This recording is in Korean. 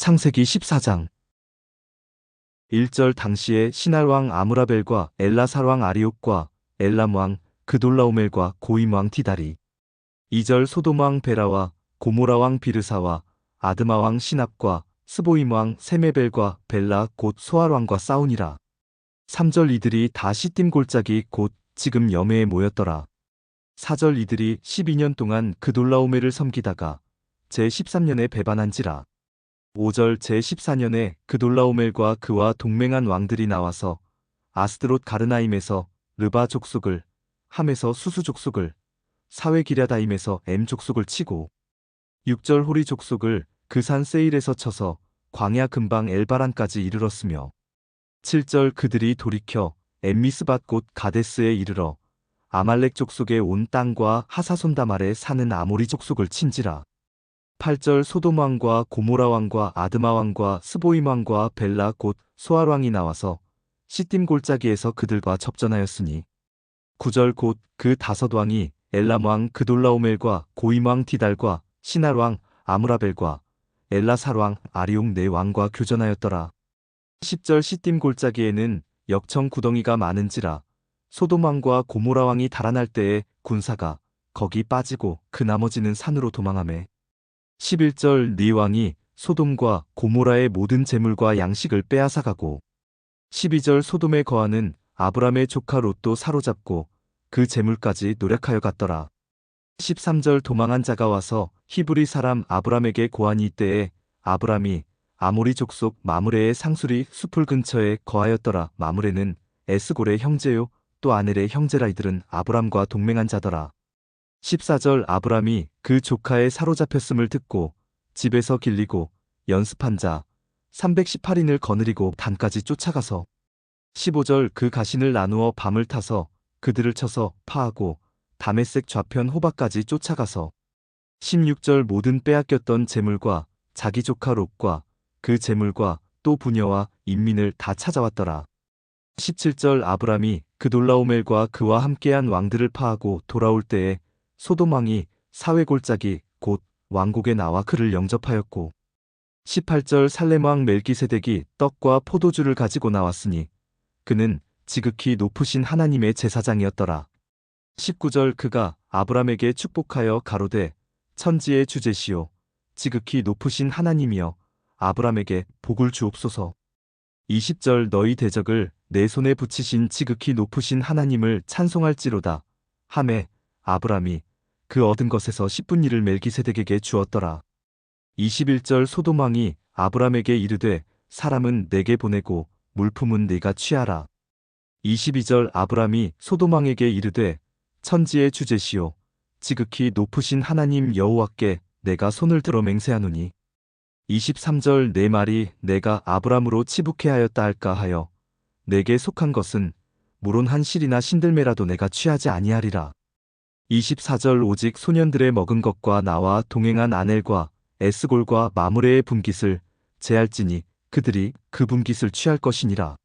창세기 14장. 1절 당시에 신할왕 아무라벨과 엘라살왕 아리옥과 엘람왕 그돌라오멜과 고임왕 티다리. 2절 소돔왕 베라와 고모라왕 비르사와 아드마왕 시납과 스보임왕 세메벨과 벨라 곧 소알왕과 싸우니라. 3절 이들이 다 시딤 골짜기 곧 지금 여매에 모였더라. 4절 이들이 12년 동안 그돌라오멜을 섬기다가 제13년에 배반한지라 5절 제14년에 그돌라오멜과 그와 동맹한 왕들이 나와서 아스드롯 가르나임에서 르바 족속을 함에서 수수 족속을 사회 기랴다임에서 엠 족속을 치고 6절 호리 족속을 그 산 세일에서 쳐서 광야 근방 엘바란까지 이르렀으며 7절 그들이 돌이켜 엠미스밭 곧 가데스에 이르러 아말렉 족속의 온 땅과 하사손담 아래 사는 아모리 족속을 친지라 8절 소돔 왕과 고모라 왕과 아드마 왕과 스보임 왕과 벨라 곧 소알 왕이 나와서 시딤 골짜기에서 그들과 접전하였으니 9절 곧 그 다섯 왕이 엘람 왕 그돌라오멜과 고임 왕 디달과 시날 왕 아무라벨과 엘라살 왕 아리옥 네 왕과 교전하였더라. 10절 시딤 골짜기에는 역청 구덩이가 많은지라 소돔 왕과 고모라 왕이 달아날 때에 군사가 거기 빠지고 그 나머지는 산으로 도망하매 11절 네 왕이 소돔과 고모라의 모든 재물과 양식을 빼앗아가고 12절 소돔에 거하는 아브람의 조카 롯도 사로잡고 그 재물까지 노력하여 갔더라. 13절 도망한 자가 와서 히브리 사람 아브람에게 고하니 이때에 아브람이 아모리 족속 마므레의 상수리 수풀 근처에 거하였더라. 마므레는 에스골의 형제요 또 아넬의 형제라 이들은 아브람과 동맹한 자더라. 14절 아브람이 그 조카의 사로잡혔음을 듣고 집에서 길리고 연습한 자 318인을 거느리고 단까지 쫓아가서 15절 그 가신을 나누어 밤을 타서 그들을 쳐서 파하고 다메섹 좌편 호박까지 쫓아가서 16절 모든 빼앗겼던 재물과 자기 조카 롯과 그 재물과 또 부녀와 인민을 다 찾아왔더라. 17절 아브람이 그 돌라오멜과 그와 함께한 왕들을 파하고 돌아올 때에 소돔 왕이 사회 골짜기 곧 왕국에 나와 그를 영접하였고 18절 살렘 왕 멜기세덱이 떡과 포도주를 가지고 나왔으니 그는 지극히 높으신 하나님의 제사장이었더라. 19절 그가 아브람에게 축복하여 가로되 천지의 주제시요 지극히 높으신 하나님이여 아브람에게 복을 주옵소서. 20절 너희 대적을 내 손에 붙이신 지극히 높으신 하나님을 찬송할지로다. 함에 아브람이 그 얻은 것에서 10분 일을 멜기세덱에게 주었더라. 21절 소돔왕이 아브람에게 이르되 사람은 내게 보내고 물품은 네가 취하라. 22절 아브람이 소돔왕에게 이르되 천지의 주제시요 지극히 높으신 하나님 여호와께 내가 손을 들어 맹세하노니 23절 내 말이 내가 아브람으로 치북해 하였다 할까 하여 내게 속한 것은 물론 한 실이나 신들매라도 내가 취하지 아니하리라. 24절 오직 소년들의 먹은 것과 나와 동행한 아넬과 에스골과 마무레의 분깃을 제할지니 그들이 그 분깃을 취할 것이니라.